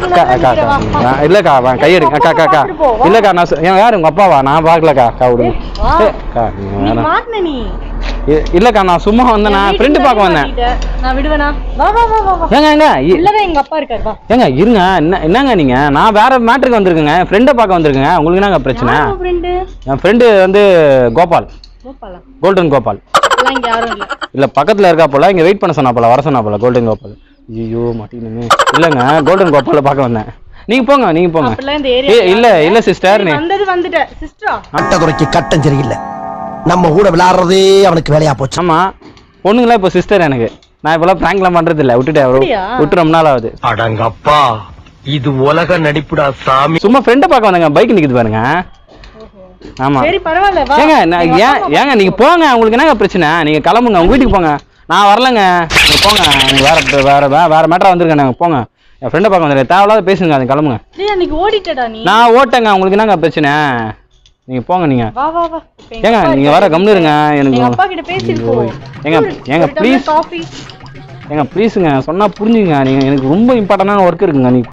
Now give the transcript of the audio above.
அக்கா அக்கா இல்லக்கா வா கையெடுங்க அக்கா. இல்லக்கா நான் ஏன் யார்? உங்க அப்பாவா? நான் பார்க்கலக்கா அக்கா. விடுங்க. அக்கா இல்லக்கா நான் சும்மா வந்தேன். நான் ஃப்ரெண்டு பார்க்க வந்தேன். மாட்டிட்ட. நான் விடுவேனா? வா வா வா வா வா. ஏங்க ஏங்க இ- இல்லவே எங்க அப்பா இருக்காரு. வா. ஏங்க இருங்க. என்ன என்னங்க நீங்க? நான் வேற மேட்ருக்கு வந்திருக்கேங்க. ஃப்ரெண்டை பார்க்க வந்திருக்கேங்க. உங்களுக்கு என்னங்க பிரச்சனை? என் ஃப்ரெண்டு வந்து கோபால். கோல்டன் கோபால். இல்ல. பக்கத்துல இருக்கா போல. இங்க வெயிட் பண்ண சொன்னா போல. வர சொன்னா போல. கோல்டன் கோபால். ஐயோ மாட்டினுமே இல்லங்க கோல்டன் கோபால பார்க்க வந்தேன். நீங்க போங்க நீங்க போங்க. இல்ல இல்ல சிஸ்டர் நீ. வந்தது வந்துட்ட சிஸ்டரா அட்டதுறைக்கு கட்டம் சரியில்லை. நம்ம கூட விளையாடுறதே அவனுக்கு வேலையா போச்சு. ஆமா பொண்ணுங்களா இப்போ சிஸ்டர் எனக்கு. நான் இப்பெல்லாம் பிராங்க்லாம் பண்றது இல்ல விட்டுட்டேன் அப்படியா? விட்டு ரொம்ப நாள் ஆகுது. அடங்கப்பா இது உலக நடிப்புடா சாமி. சும்மா ஃப்ரெண்டை பார்க்க வந்தேங்க. பைக் நிக்குது பாருங்க. ஆமா. சரி பரவாயில்ல வா. ஏங்க ஏங்க நீங்க போங்க. உங்களுக்கு என்னங்க பிரச்சனை? நீங்க கிளம்புங்க. உங்க வீட்டுக்கு போங்க. நான் வரலங்க. போங்க. நீங்க வேற வேற வேற மேட்டரா வந்திருக்கேன் நாங்க. போங்க. என் ஃப்ரெண்டை பார்க்க வந்துருக்கேன். தேவையில்லாத பேசுங்க அது கிளம்புங்க. டேய் அன்னைக்கு ஓடிட்டடா நீ. நான் ஓட்டேங்க உங்களுக்கு என்னங்க பிரச்சனை? நீங்க போங்க நீங்க. வா வா வா. ஏங்க நீங்க இருக்காரு. வர கம்னு இருங்க எனக்கு அப்பா கிட்ட பேசிருக்கோம் ஏங்க ஏங்க ப்ளீஸ் ஏங்க ப்ளீஸுங்க சொன்னா புரிஞ்சுங்க நீங்க எனக்கு ரொம்ப இம்பார்ட்டண்டான ஒர்க் இருக்குங்க நீ